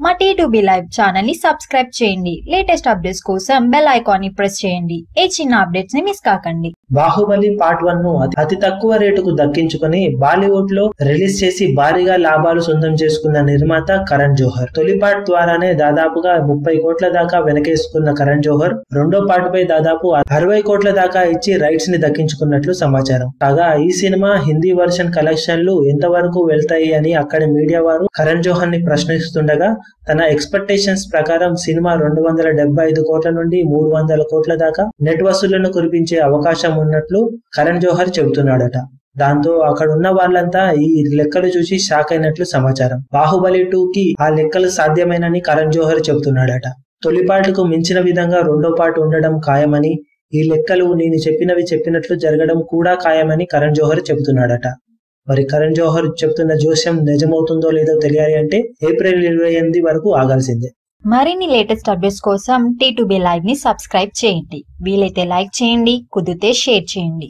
మా T live ఛానల్ని subscribe చేయండి. లేటెస్ట్ అప్డేట్స్ కోసం బెల్ ఐకాన్ని ప్రెస్ చేయండి. ఏ చిన్న అప్డేట్స్ని మిస్ కాకండి. బాహుబలి పార్ట్ వన్ను అతి- అతి తక్కువ రేటుకు దక్కించుకుని బాలీవుడ్లో రిలీజ్ చేసి భారీగా లాభాలు సొంతం చేసుకున్న నిర్మాత కరణ్ జోహర్. తొలి పార్ట్ ద్వారానే దాదాపుగా ముప్పై కోట్ల దాకా వెనకేసుకున్న కరణ్ జోహర్ రెండో పార్ట్ పై దాదాపు అరవై కోట్ల దాకా ఇచ్చి రైట్స్ని దక్కించుకున్నట్లు సమాచారం. కాగా ఈ సినిమా హిందీ వర్షన్ కలెక్షన్లు ఎంతవరకు వెళ్తాయి అని అక్కడి మీడియా వారు కరణ్ జోహర్ని ప్రశ్నిస్తుండగా తన ఎక్స్పెక్టేషన్స్ ప్రకారం సినిమా రెండు వందల డెబ్బై ఐదు కోట్ల నుండి మూడు వందల కోట్ల దాకా నెట్ వసూళ్ళను కురిపించే అవకాశం ఉన్నట్లు కరణ్ జోహర్ చెబుతున్నాడట. దాంతో అక్కడ ఉన్న వాళ్ళంతా ఈ లెక్కలు చూసి షాక్ అయినట్లు సమాచారం. బాహుబలి టూ కి ఆ లెక్కలు సాధ్యమేనని కరణ్ జోహర్ చెబుతున్నాడట. తొలి పాటకు మించిన విధంగా రెండో పాట ఉండడం ఖాయమని ఈ లెక్కలు నేను చెప్పినవి చెప్పినట్లు జరగడం కూడా ఖాయమని కరణ్ జోహర్ చెబుతున్నాడట. మరి కరణ్ జోహర్ చెప్తున్న జోస్యం నిజమవుతుందో లేదో తెలియాలి అంటే ఏప్రిల్ ఇరవై ఎనిమిది వరకు ఆగాల్సిందే. మరిన్ని లేటెస్ట్ అప్డేట్స్ కోసం టీ లైవ్ని సబ్స్క్రైబ్ చేయండి. వీలైతే లైక్ చేయండి కుదిరితే షేర్ చేయండి.